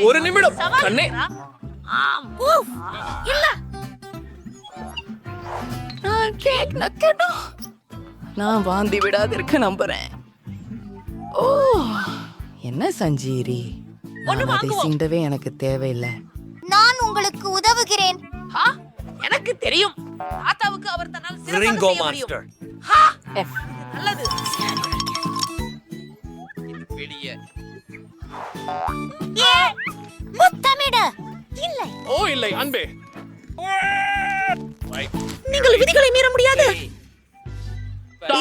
ஒரு நிமிடம். கண்ணே. இருக்கிறா? ஆம். ஊஃப். இல்ல. நான் கேக் நக்கணும். நான் வாந்தி விடாதிருக்க நம்புறேன். ஓ என்ன சஞ்சீரி? நான் அதை. சீண்டவே எனக்கு தேவையில்லை. நான் உங்களுக்கு உதவுகிறேன். ஆ, எனக்கு தெரியும். தாத்தாவுக்கு அவர் தன்னால் சிறப்பாக செய்ய முடியும். ஹா, நல்லது. வெளியே ஏ முத்தமிடு. இல்லை. ஓ இல்லை அன்பே. நீங்கள் விதிகளை மீற முடியாது.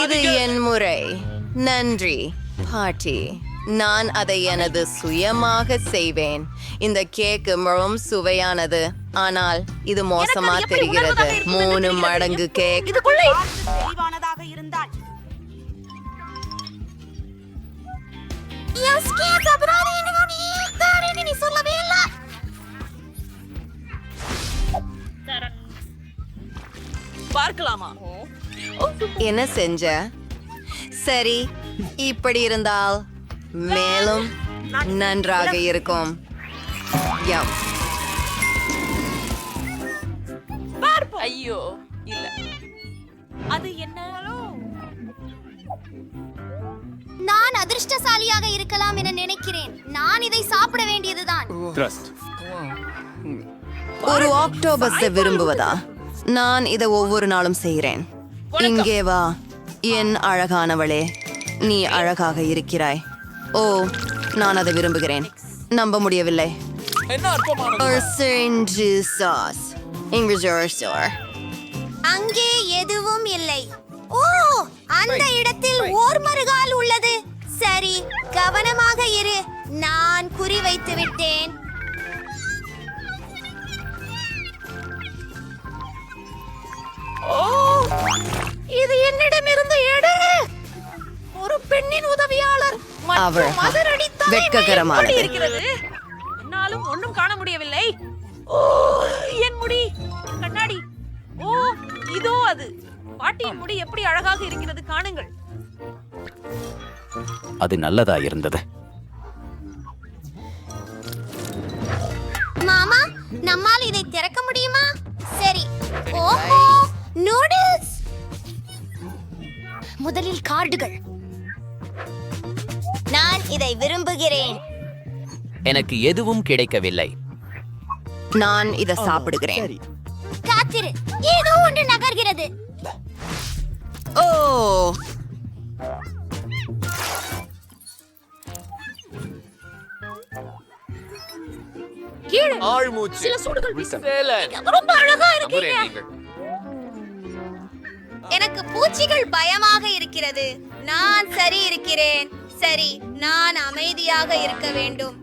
இது என் முறை. நன்றி பாட்டி. நான் அதை எனது சுயமாக செய்வேன். இந்த கேக் மிகவும் சுவையானது. ஆனால் இது மோசமா தெரிகிறது. மூணு. மடங்கு கேக். இருந்தால். பார்க்கலாமா? என்ன செஞ்ச? சரி இப்படி இருந்தால் மேலும் நன்றாக இருக்கும். ஐயோ இல்ல. அது என்ன? நான் அதிர்ஷ்டசாலியாக இருக்கலாம் என நினைக்கிறேன். நான் இதை சாப்பிட வேண்டியதுதான். ஒரு ஆக்டோபஸை விரும்புவதா? நான் இதை ஒவ்வொரு நாளும் செய்கிறேன். இங்கே வா. என் அழகானவளே நீ அழகாக இருக்கிறாய். ஓ நான் அதை விரும்புகிறேன். நம்ப முடியவில்லை. அங்கே எதுவும் இல்லை. ஓ அந்த இடத்தில் ஓர் மறுகால் உள்ளது. சரி கவனமாக இரு. நான் குறி வைத்து விட்டேன். மதுரடித்தலை வெட்ககரமானது. இருக்கிறது? என்னாலும் ஒண்ணும் காண முடியவில்லை. ஓ என் முடி. கண்ணாடி. ஓ இதோ அது. பாட்டியின் முடி எப்படி அழகாக இருக்கிறது காணுங்கள். அது நல்லதா இருந்தது. மாமா நம்மால் இதை திறக்க முடியுமா? சரி ஓஹோ நூடுல்ஸ் முதலில் கார்டுகள். இதை விரும்புகிறேன். எனக்கு எதுவும் கிடைக்கவில்லை. நான் இதை சாப்பிடுகிறேன். காத்திரு. ஏதோ ஒன்று நகர்கிறது. ஓ. கீழே. ஆழ்மூச்சு. சில சூடுகள் வீச சேலன். ரொம்ப அழகா இருக்கீங்க. எனக்கு பூச்சிகள் பயமாக இருக்கிறது. நான் சரி இருக்கிறேன். சரி நான் அமைதியாக இருக்க வேண்டும்.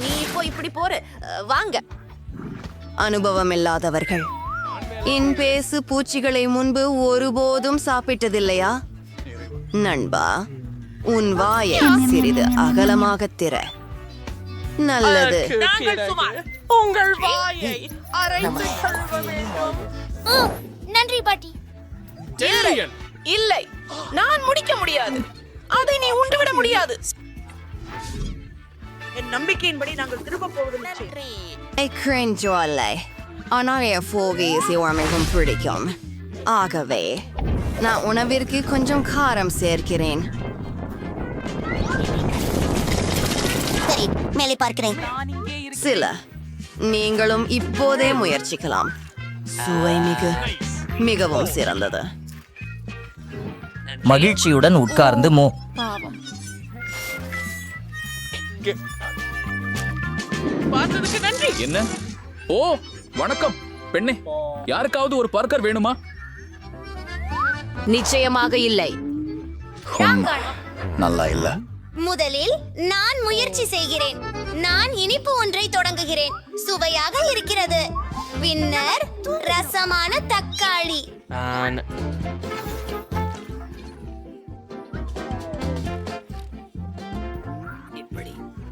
நீ இப்போ இப்படி போற வாங்க. அனுபவம் இல்லாதவர்கள் என் பேசு பூச்சிகளை முன்பு ஒருபோதும் சாப்பிட்டதில்லையா? நண்பா உன் வாயை சிறிது அகலமாக திற. நல்லது. நாங்கள் சுமார் உங்கள் வாயை அரைத்து கழுவ வேண்டும். நன்றி பாட்டி. டேரியன். இல்லை. நான் முடிக்க முடியாது. அதை நீ உண்டுவிட முடியாது. என் நம்பிக்கையின்படி நாங்கள் திரும்ப போவதில்லை ஐ கிரெஞ்சோல்லை ஆனால் என் ஃபோகேசி மிகவும் பிடிக்கும். ஆகவே நான் உணவிற்கு கொஞ்சம் காரம் சேர்க்கிறேன். சரி மேலே பார்க்கிறேன். சில நீங்களும் இப்போதே முயற்சிக்கலாம். சுவை மிகு மிகவும் சிறந்தது. மகிழ்ச்சியுடன் உட்கார்ந்து மோ. பார்த்ததுக்கு நன்றி. என்ன? ஓ வணக்கம். பெண்ணே யாருக்காவது ஒரு பர்கர் வேணுமா? நிச்சயமாக இல்லை. நல்லா இல்ல. முதலில் நான் முயற்சி செய்கிறேன். நான் இனிப்பு ஒன்றை தொடங்குகிறேன். சுவையாக இருக்கிறது. பின்னர் ரசமான தக்காளி.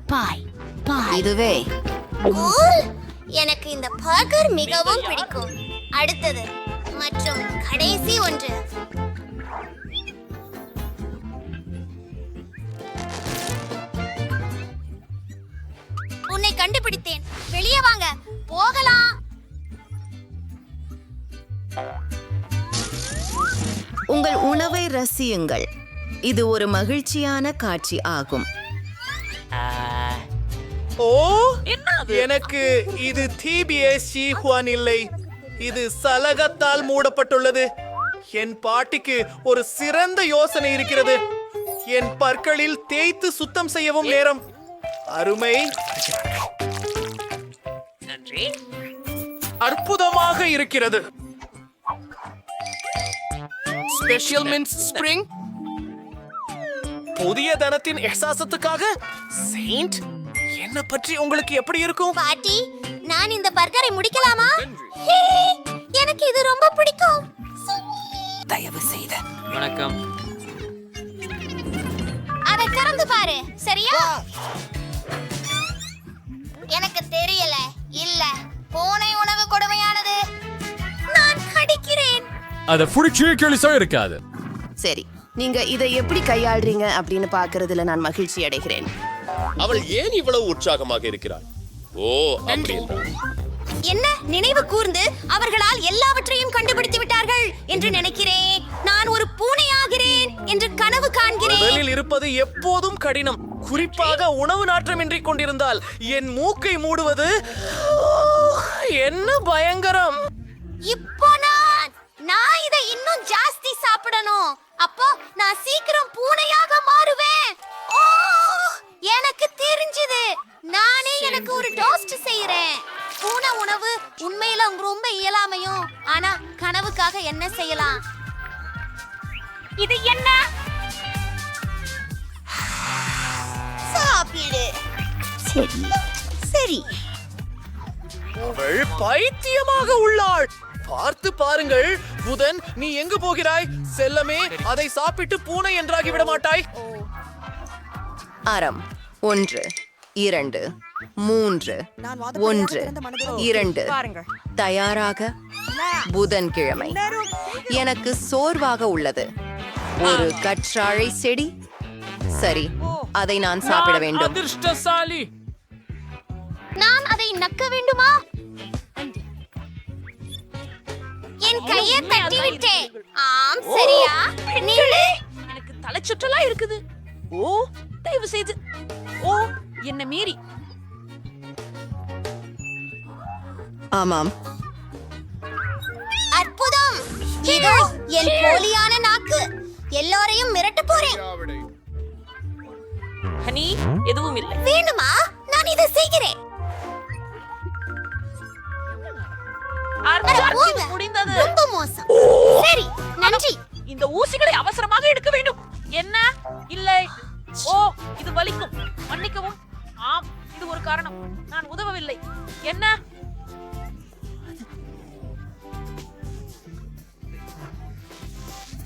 பாய் பாய். இதுவே. எனக்கு இந்த பர்கர் மிகவும் பிடிக்கும். அடுத்தது மற்றும் கடைசி ஒன்று. கண்டுபிடித்தேன். வெளியே வாங்க. போகலாம். உங்கள் உணவை ரசியுங்கள். இது ஒரு மகிழ்ச்சியான காட்சி ஆகும். ஓ எனக்கு இது டிபிஎஸ்சி ஹுவான் இல்லை. இது சலகத்தால் மூடப்பட்டுள்ளது. என் பாட்டிக்கு ஒரு சிறந்த யோசனை இருக்கிறது. என் பற்களில் தேய்த்து சுத்தம் செய்யவும் நேரம். அருமை. அற்புதமாக இருக்கிறது. ஸ்பெஷல் மின்ஸ் ஸ்ப்ரிங் புதிய தனத்தின் எஹ்சாசத்துக்காக செயின்ட் என்ன பற்றி உங்களுக்கு எப்படி இருக்கும்? பாட்டி நான் இந்த பர்கரை முடிக்கலாமா? எனக்கு இது ரொம்ப பிடிக்கும். தயவு செய்து. வணக்கம். அதை திறந்து பாரு சரியா? எனக்கு தெரியல. அதை புடிச்சே கேளிசா இருக்காது. சரி நீங்க இதை எப்படி கையாளுறீங்க அப்படின்னு பார்க்கறதுல நான் மகிழ்ச்சி அடைகிறேன். அவள் ஏன் இவ்வளவு உற்சாகமாக இருக்கிறாள்? ஓ என்ன? நினைவு கூர்ந்து அவர்களால் எல்லாவற்றையும் கண்டுபிடித்து விட்டார்கள் என்று நினைக்கிறேன். நான் ஒரு பூனையாகிறேன் என்று கனவு காண்கிறேன். முதலில் இருப்பது எப்போதும் கடினம். குறிப்பாக உணவு நாற்றமின்றி கொண்டிருந்தால் என் மூக்கை மூடுவது என்ன பயங்கரம். இப்போ நான் இதை இன்னும் ஜாஸ்தி சாப்பிடணும். அப்போ நான் சீக்கிரம் பூனையாக மாறுவேன். ஓ எனக்கு தெரிஞ்சது. நானே எனக்கு ஒரு டோஸ்ட் செய்யறேன் பூனை உணவு உண்மையில ரொம்ப இயலாமையும் ஆனா கனவுக்காக என்ன செய்யலாம்? இது என்ன? சாப்பிடு. சரி. சரி. அவள் பைத்தியமாக உள்ளாள். பார்த்து பாருங்கள் புதன் நீ எங்கு போகிறாய்? செல்லமே அதை சாப்பிட்டு பூனை என்றாகி விட மாட்டாய். அறம் ஒன்று இரண்டு மூன்று ஒன்று இரண்டு. தயாராக புதன்கிழமை. எனக்கு சோர்வாக உள்ளது. ஒரு கற்றாழை செடி. சரி அதை நான் சாப்பிட வேண்டும். அதிர்ஷ்டசாலி. நான் அதை நக்க வேண்டுமா? கையை தட்டி விட்டேன் ஆம் சரியா? நில்லு. எனக்கு தலைச்சுற்றலா இருக்குது. ஓ தயவு செய்து. ஓ என்ன மீறி. ஆமாம். அற்புதம். இதோ என் போலியான நாக்கு. எல்லோரையும் மிரட்ட போறேன். ஹனி எதுவும் இல்லை. வேணுமா? நான் இதை செய்கிறேன். முடிந்தது. ரொம்ப மோசம். சரி நன்றி. இந்த ஊசிகளை அவசரமாக எடுக்க வேண்டும். என்ன? இல்லை. ஓ இது வலிக்கும். மன்னிக்கவும். ஆம் இது ஒரு காரணம். நான் உதவவில்லை. என்ன?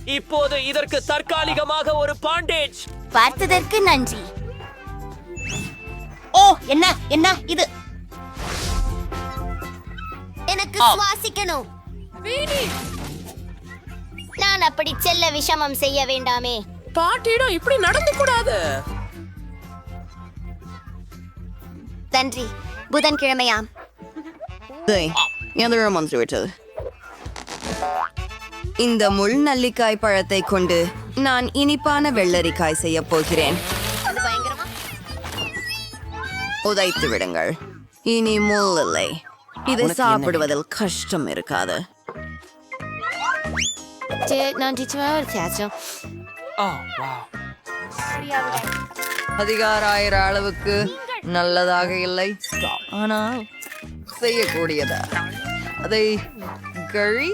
இப்போது இதற்கு தற்காலிகமாக ஒரு பாண்டேஜ். பார்த்ததற்கு நன்றி. ஓ என்ன? என்ன? இது எனக்கு சுவாசிக்கணும். நான் அப்படி செல்ல விஷமம் செய்ய வேண்டாமே. பாட்டியிடம் இப்படி நடந்து கூடாது. நன்றி. புதன்கிழமையாம். எந்திரம் வந்துவிட்டது இந்த முள் நல்லிக்காய் பழத்தை கொண்டு நான் இனிப்பான வெள்ளரிக்காய் செய்ய போகிறேன். உதைத்து விடுங்கள். இனி முள் இல்லை. இதை சாப்பிடுவதில் கஷ்டம் இருக்காது. நான் வித்தியாசம் அதிகாராயிர அளவுக்கு நல்லதாக இல்லை. ஆனால் செய்யக்கூடியதா? அதை கழி